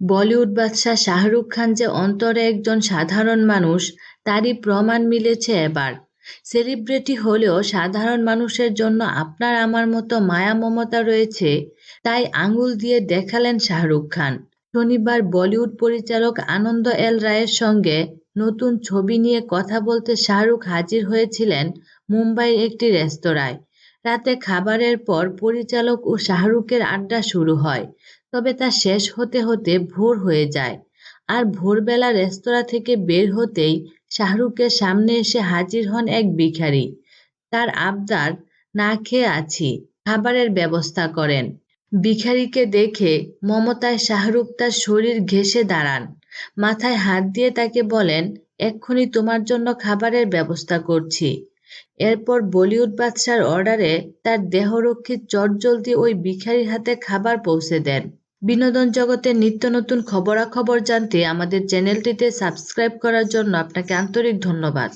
বলিউড বাদশাহ শাহরুখ খান যে অন্তরে একজন সাধারণ মানুষ, তারই প্রমাণ মিলেছে এবার। সেলিব্রিটি হলেও সাধারণ মানুষের জন্য আপনার আমার মতো মায়া মমতা রয়েছে, তাই আঙুল দিয়ে দেখালেন শাহরুখ খান। শনিবার বলিউড পরিচালক আনন্দ এল রায়ের সঙ্গে নতুন ছবি নিয়ে কথা বলতে শাহরুখ হাজির হয়েছিলেন মুম্বাইয়ের একটি রেস্তোরাঁয়। রাতে খাবারের পর পরিচালক ও শাহরুখের আড্ডা শুরু হয়, তবে তা শেষ হতে হতে ভোর হয়ে যায়। আর ভোরবেলা রেস্তোরাঁ থেকে বের হতেই শাহরুখের সামনে এসে হাজির হন এক ভিখারি। তার আবদার, না খেয়ে আছি, খাবারের ব্যবস্থা করেন। ভিখারিকে দেখে মমতায় শাহরুখ তার শরীর ঘেঁষে দাঁড়ান। মাথায় হাত দিয়ে তাকে বলেন, এক্ষুনি তোমার জন্য খাবারের ব্যবস্থা করছি। এরপর বলিউড বাদশার অর্ডারে তার দেহরক্ষী চটজলদি ওই ভিখারির হাতে খাবার পৌঁছে দেন। বিনোদন জগতের নিত্য নতুন খবরাখবর জানতে আমাদের চ্যানেলটিতে সাবস্ক্রাইব করার জন্য আপনাকে আন্তরিক ধন্যবাদ।